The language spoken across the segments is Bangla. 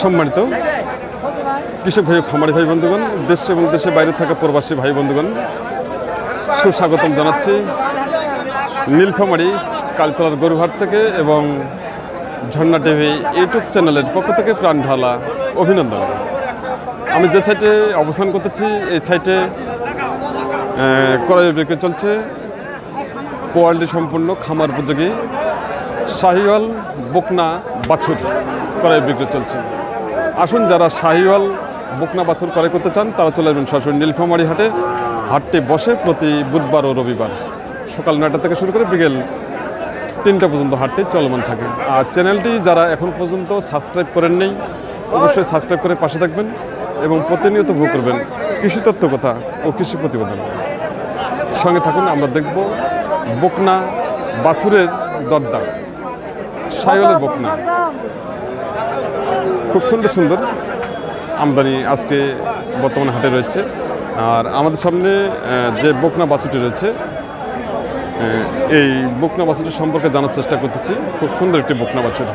সম্মানিত কৃষক ভাই খামারি ভাই বন্ধুগণ, দেশ এবং দেশের বাইরে থাকা প্রবাসী ভাই বন্ধুগণ, সুস্বাগতম জানাচ্ছি নীলফামারি কালতলার গরুহাট থেকে এবং ঝর্ণা টিভি ইউটিউব চ্যানেলের পক্ষ থেকে প্রাণ ঢালা অভিনন্দন। আমি যে সাইটে অবস্থান করতেছি, এই সাইটে ক্রয় বিক্রি চলছে। কোয়ালিটি সম্পূর্ণ খামার উপযোগী। শাহিওয়াল, বকনা, বাছুর। ক্রয় বিক্রি চলছে। আসুন যারা শাহিওয়াল বকনা বাছুর ক্রয় করতে চান, তারা চলে আসবেন সরাসরি নীলফামারি হাটে। হাটটি বসে প্রতি বুধবার ও রবিবার। সকাল নয়টা থেকে শুরু করে বিকেল তিনটা পর্যন্ত হাটটি চলমান থাকে। আর চ্যানেলটি যারা এখন পর্যন্ত সাবস্ক্রাইব করেন নেই অবশ্যই সাবস্ক্রাইব করে পাশে থাকবেন এবং প্রতিনিয়ত ভোগ করবেন কৃষি তত্ত্ব কথা ও কৃষি প্রতিবেদন। সঙ্গে থাকুন, আমরা দেখব বকনা বাছুরের দরদাম। সাইওয়ালের বকনা। খুব সুন্দর সুন্দর আমদানি আজকে বর্তমানে হাটে রয়েছে। আর আমাদের সামনে যে বকনা বাছুরটি রয়েছে এই বকনা বাছুরটির সম্পর্কে জানার চেষ্টা করতেছি। খুব সুন্দর একটি বকনা বাছুর।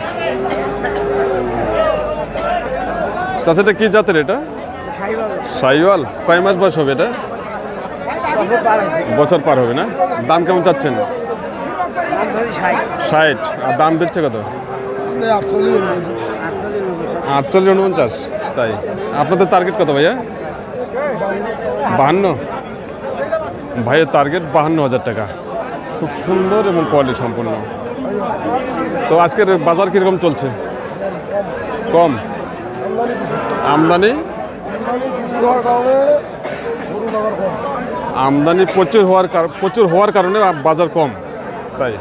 চাষাটা কি জাতের এটা? সাইওয়াল। কয় মাস বয়স হবে এটা? বছর পার হবে না? দাম কেমন চাচ্ছেন? ষাট। আর দাম দিচ্ছে কত? আটচল্লিশ। উনপঞ্চাশ তাই। আপনাদের টার্গেট কত ভাইয়া? বাহান্ন। ভাইয়ের টার্গেট বাহান্ন হাজার টাকা। খুব সুন্দর এবং কোয়ালিটি সম্পূর্ণ তো আজকের বাজার কীরকম চলছে? কম? আমদানি? আমদানি প্রচুর হওয়ার প্রচুর হওয়ার কারণে বাজার কম, তাই।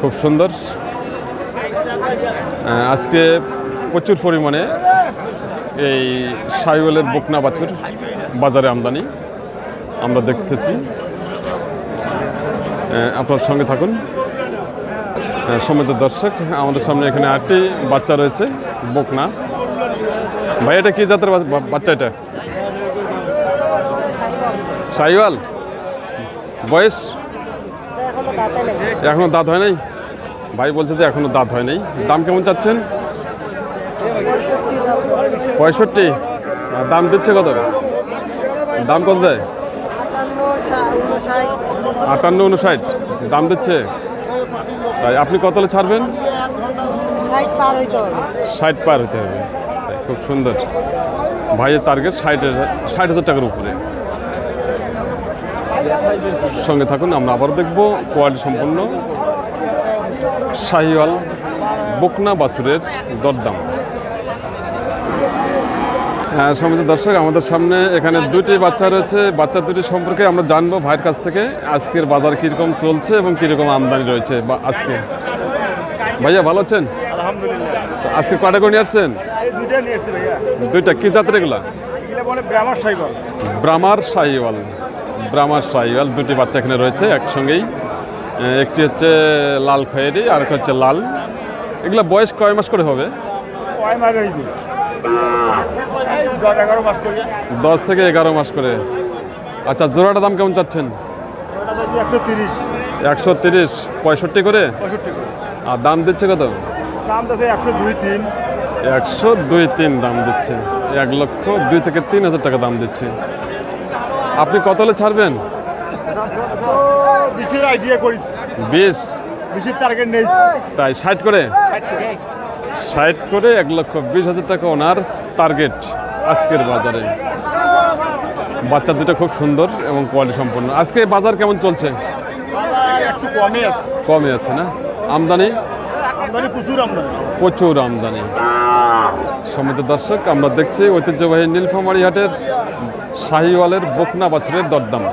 খুব সুন্দর। আজকে প্রচুর পরিমাণে এই সাইওয়ালের বকনা বাছুর বাজারে আমদানি। আমরা দেখতেছি। আপনার সঙ্গে থাকুন। সমিত দর্শক, আমাদের সামনে এখানে আটটি বাচ্চা রয়েছে, বকনা। ভাই, এটা কী জাতের বাচ্চা এটা? সাইওয়াল? বয়স? এখনও দাঁত হয় নাই? ভাই বলছে যে এখনও দাঁত হয় নাই। দাম কেমন চাচ্ছেন? পঁয়ষট্টি। দাম দিচ্ছে কত? দাম কত দেয়? আটান্ন উনষাট দাম দিচ্ছে? তাই আপনি কত ছাড়বেন? ষাট পার হতে হবে। খুব সুন্দর। ভাইয়ের টার্গেট ষাট ষাট হাজার টাকার উপরে। সঙ্গে থাকুন, আমরা আবারও দেখব কোয়ালিটি সম্পূর্ণ শাহিওয়াল বকনা বাসুরের দরদাম। হ্যাঁ সমিত দর্শক আমাদের সামনে এখানে দুটি বাচ্চা রয়েছে। বাচ্চা দুটি সম্পর্কে আমরা জানব ভাইয়ের কাছ থেকে আজকের বাজার কীরকম চলছে এবং কীরকম আমদানি রয়েছে বা আজকে। ভাইয়া ভালো আছেন? আজকে কটা করে নিয়ে আসছেন? দুইটা কি জাতের এগুলা? ব্রামার শাহিওয়াল ব্রামার শাহিওয়াল দুটি বাচ্চা এখানে রয়েছে একসঙ্গেই। একটি হচ্ছে লাল খয়েরি আর একটা হচ্ছে লাল। এগুলা বয়স কয় মাস করে হবে? কয় মাস হইবে? দশ থেকে এগারো মাস করে। আচ্ছা জোড়াটা দাম কেমন চাচ্ছেন? একশো তিরিশ পঁয়ষট্টি করে? আর দাম দিচ্ছে কত? দাম একশো দুই তিন একশো দুই তিন দাম দিচ্ছে। এক লক্ষ দুই থেকে তিন হাজার টাকা দাম দিচ্ছে। আপনি কত হলে ছাড়বেন? বিশ। টার্গেট নেই তাই ষাট করে। ষাট করে এক লক্ষ বিশ হাজার টাকা ওনার টার্গেট আজকের বাজারে। বাচ্চা দুটো খুব সুন্দর এবং কোয়ালিটি সম্পন্ন। আজকে বাজার কেমন চলছে? কমই আছে। না? আমদানি? আমদানি প্রচুর আমদানি। প্রচুর আমদানি। সমিত দর্শক আমরা দেখছি ঐতিহ্যবাহী নীলফামারী হাটের শাহিওয়ালের বকনা বাছুরের দরদাম।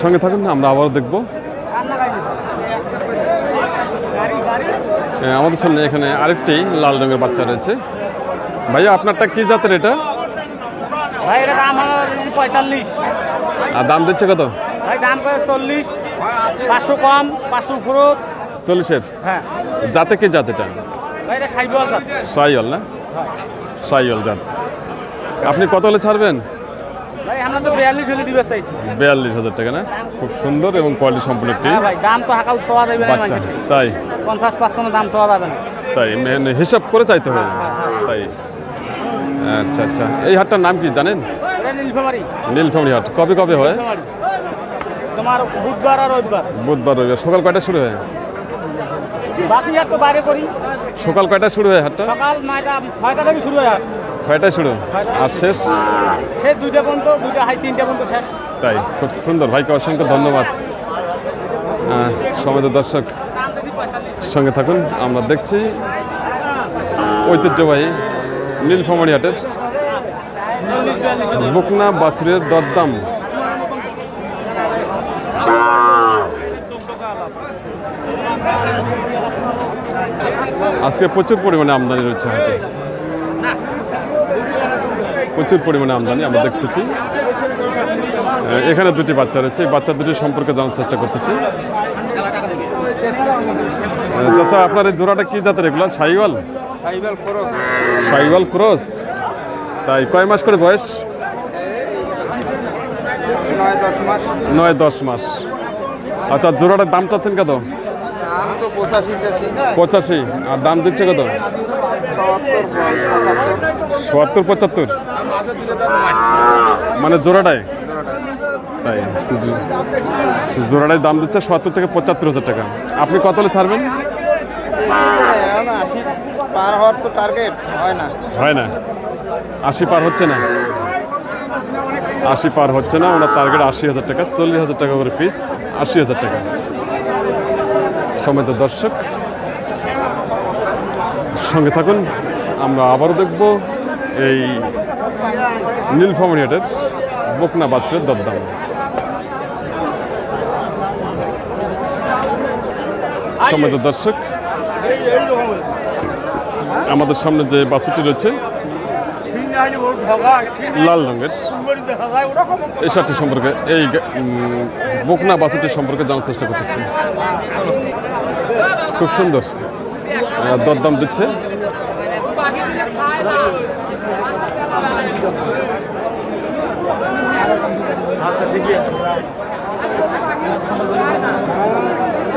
সঙ্গে থাকুন আমরা আবারও দেখব। আমাদের সামনে এখানে আরেকটি লাল রঙের বাচ্চা রয়েছে। ভাইয়া আপনারটা কি জাতের এটা? ভাই এটা দাম হলো পঁয়তাল্লিশ। আর দাম দিচ্ছে কত? ভাই দাম চল্লিশ। পাঁচশো কম পাঁচশো চল্লিশের? হ্যাঁ। জাতে কি জাত এটা? সাইওয়াল না? সাইওয়াল জাত। আপনি কত হলে ছাড়বেন? ভাই আমরা তো বিয়াল্লিশ হলে দিবে চাইছি। বিয়াল্লিশ হাজার টাকা না? খুব সুন্দর এবং কোয়ালিটি সম্পূর্ণ একটি হ্যাঁ দাম তো। তাই? পঞ্চাশ পাঁচপান্ন দাম চাওয়া যাবে না। তাই মানে হিসাব করে চাইতে হয় তাই। আচ্ছা আচ্ছা। এই হাটটার নাম কি জানেন? নীলফামারি। নীলফামারি হাট। কবে কবে হয়? তোমার বুধবার আর রবিবার। বুধবার রবিবার। সকাল কয়টা শুরু হয়? বাকি আর তো বাইরে করি। সকাল কয়টা শুরু হয় হাটটা? সকাল নয়টা ছয়টা থেকে শুরু হয় আর ছয়টায় শুরু। আর শেষ? শেষ দুইটা পর্যন্ত দুইটা হাই তিনটা পর্যন্ত শেষ। তাই খুব সুন্দর। ভাইকে অসংখ্য ধন্যবাদ। সমাজের দর্শক। সঙ্গে থাকুন, আমরা দেখছি ঐতিহ্যবাহী নীলফামারি হাটের বকনা বাছুরের দরদাম। আজকে প্রচুর পরিমাণে আমদানি রয়েছে হাটে। প্রচুর পরিমাণে আমদানি আমরা দেখতেছি। এখানে দুটি বাচ্চা রয়েছে, এই বাচ্চা দুটি সম্পর্কে জানার চেষ্টা করতেছি। চাচা আপনার এই জোড়াটা কি জাতের এগুলো? সাইওয়াল? সাইওয়াল ক্রস। তাই কয় মাস করে বয়স? নয় দশ মাস। আচ্ছা জোড়াটার দাম চাচ্ছেন কত? পঁচাশি আর দাম দিচ্ছে কত? সত্তর পঁচাত্তর। মানে জোড়াটায় তাই জোড়াটায় দাম দিচ্ছে সত্তর থেকে পঁচাত্তর হাজার টাকা। আপনি কত হলে ছাড়বেন? আশি পার টার্গেট হয় না। হয় না আশি পার হচ্ছে না। আশি পার হচ্ছে না, ওনার টার্গেট আশি হাজার টাকা, চল্লিশ হাজার টাকা করে পিস আশি হাজার টাকা। সমেত দর্শক, সঙ্গে থাকুন, আমরা আবারও দেখব এই নীলফামারি হাটের বকনা বাছুরের দরদাম। সমেত দর্শক আমাদের সামনে যে বাছুরটি রয়েছে, লাল রঙের। এই সারটি সম্পর্কে, এই বকনা বাছুরটি সম্পর্কে জানার চেষ্টা করতেছি। খুব সুন্দর। দরদাম দিচ্ছে।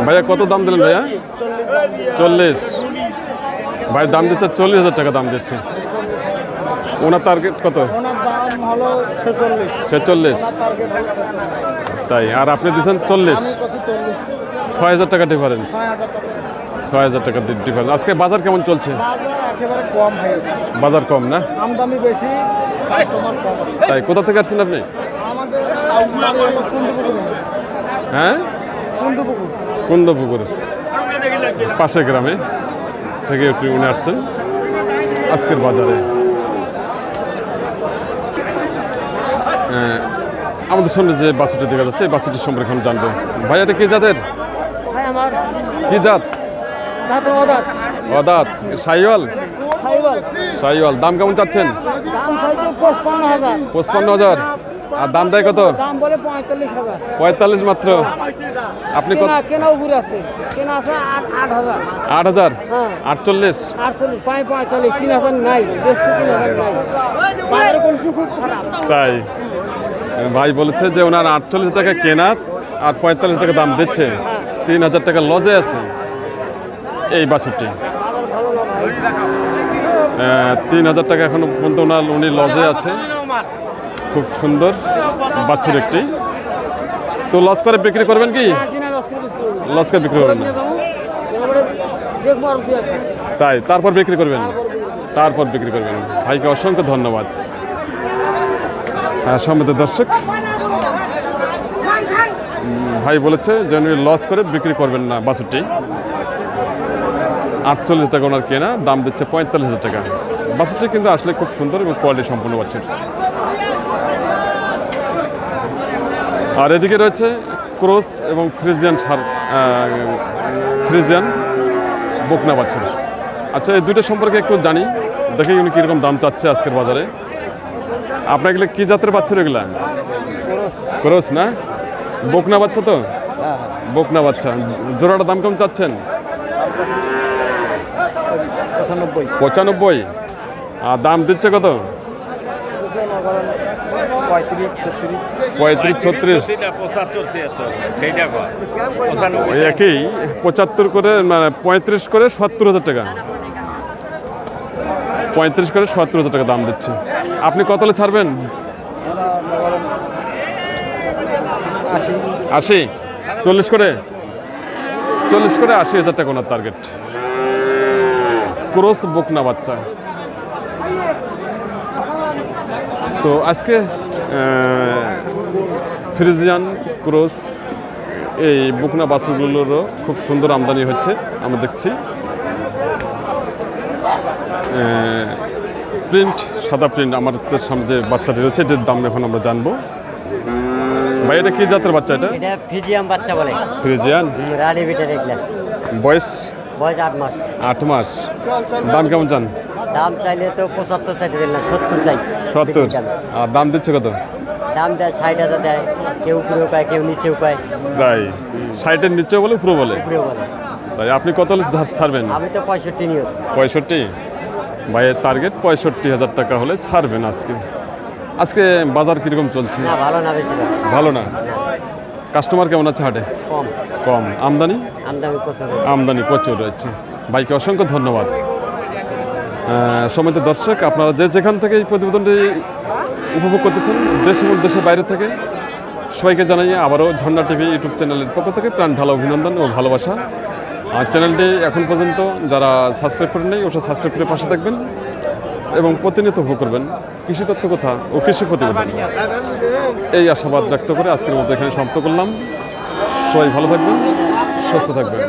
ভাইয়া, কত দাম দিলেন ভাইয়া? চল্লিশ। ভাই দাম দিচ্ছে চল্লিশ হাজার টাকা দাম দিচ্ছে। ওনার টার্গেট কত? ছেচল্লিশ। তাই আর আপনি দিচ্ছেন চল্লিশ। ছয় হাজার টাকা ডিফারেন্স ছয় হাজার টাকা। ডিফারেন্স আজকে বাজার কেমন চলছে? বাজার কম না? বেশি। তাই কোথা থেকে আসছেন আপনি? হ্যাঁ? কুন্দুপুকুর। কুন্দপুকুর। পাশের গ্রামে থেকে একটু উনি আসছেন। আজকের বাজারে। আমাদের সামনে যে বাসুটি দেখা যাচ্ছে এই বাসুটির সম্পর্কে এখন জানব। ভাই এটা কি জাতের? কি জাত? অদাত। সাইওয়াল? সাইওয়াল। দাম কেমন চাচ্ছেন? পঁচপান্ন হাজার। আর দাম দেয় কত? দাম বলে পঁয়তাল্লিশ হাজার। পঁয়তাল্লিশ মাত্র। আপনি কেনা উপরে আছে। কেনা আছে আট হাজার। আট হাজার? হ্যাঁ। আটচল্লিশ? আটচল্লিশ পাঁচ পঁয়তাল্লিশ তিন হাজার নাই বেশ তিন হাজার নাই। খুব খারাপ। তাই? ভাই বলেছে যে ওনার আটচল্লিশ টাকা কেনা আর পঁয়তাল্লিশ টাকা দাম দিচ্ছে। তিন হাজার টাকা লজে আছে। এই বাছুরটি। তিন হাজার টাকা এখনও পর্যন্ত ওনার উনি লজে আছে। খুব সুন্দর বাছুর একটি। তো লজ করে বিক্রি করবেন কি? নেব। লজ করে বিক্রি করবেন। তাই তারপর বিক্রি করবেন? তারপর বিক্রি করবেন। ভাইকে অসংখ্য ধন্যবাদ। হ্যাঁ সম্মিত দর্শক ভাই বলেছে যে উনি লস করে বিক্রি করবেন না বাছুরটি। আটচল্লিশ টাকা ওনার কেনা দাম দিচ্ছে পঁয়তাল্লিশ হাজার টাকা। বাছুরটি কিন্তু আসলে খুব সুন্দর এবং কোয়ালিটি সম্পূর্ণ বাছুর। আর এদিকে রয়েছে ক্রস এবং ফ্রিজিয়ান সার ফ্রিজিয়ান বকনা বাছুর। আচ্ছা এই দুটো সম্পর্কে একটু জানি দেখি উনি কীরকম দাম চাচ্ছে আজকের বাজারে। আপনার এগুলো কী জাতের বাচ্চা এগুলা? ক্রস না? বকনা বাচ্চা তো? বকনা বাচ্চা। জোড়াটা দাম কেমন চাচ্ছেন? পঁচানব্বই। পঁচানব্বই। আর দাম দিচ্ছে কত? পঁয়ত্রিশ ছত্রিশ। ওই একই পঁচাত্তর করে মানে পঁয়ত্রিশ করে সত্তর হাজার টাকা। পঁয়ত্রিশ করে সত্তর হাজার টাকা দাম দিচ্ছে। আপনি কত হলে ছাড়বেন? আশি। চল্লিশ করে? চল্লিশ করে আশি হাজার টাকা ওনার টার্গেট ক্রোস বকনা বাচ্চা। তো আজকে ফ্রিজিয়ান ক্রোস এই বুকনা বাছুরগুলোরও খুব সুন্দর আমদানি হচ্ছে আমরা দেখছি। প্রিন্ট সাদা প্রিন্ট আমাদের সামনে যে বাচ্চাটি রয়েছে এটার দাম এখন আমরা জানব। ভাই এটা কি জাতের বাচ্চা এটা? এটা বাচ্চা বলে। ফ্রিজিয়ান? রানি বয়স? বয়স আট মাস। আট মাস। দাম কেমন চান? দাম চাইলে তো পঁচাত্তর চাইতে না সত্তর চাই। সত্তর। আর দাম দিচ্ছে কত? দাম দেয় ষাট হাজার দেয়। কেউ উপরেও পায় কেউ নিচেও পায় তাই? সাইটের নিচে বলে উপরে বলে? উপরেও বলে। তাই আপনি কত ছাড়বেন? আমি তো পঁয়ষট্টি নিয়ে পঁয়ষট্টি? ভাইয়ের টার্গেট পঁয়ষট্টি হাজার টাকা হলে ছাড়বেন আজকে। আজকে বাজার কীরকম চলছে? না ভালো না বেশি ভালো না? কাস্টমার কেমন আছে হাটে? কম। কম। আমদানি? আমদানি প্রচুর। আমদানি প্রচুর রয়েছে। ভাইকে অসংখ্য ধন্যবাদ। সমিত দর্শক, আপনারা যে যেখান থেকে এই প্রতিবেদনটি উপভোগ করতেছেন, দেশ এবং দেশের বাইরে থেকে, সবাইকে জানাই আবারও ঝর্ণা টিভি ইউটিউব চ্যানেলের পক্ষ থেকে প্রাণ ঢালা অভিনন্দন ও ভালোবাসা। আর চ্যানেলটি এখন পর্যন্ত যারা সাবস্ক্রাইব করেন নাই অবশ্যই সাবস্ক্রাইব করে পাশে থাকবেন এবং প্রতিনিয়ত উপভোগ করবেন কৃষি তথ্য কথা ও কৃষি প্রতিবেদন। এই আশাবাদ ব্যক্ত করে আজকের মতো এখানে সমাপ্ত করলাম। সবাই ভালো থাকবেন, সুস্থ থাকবেন।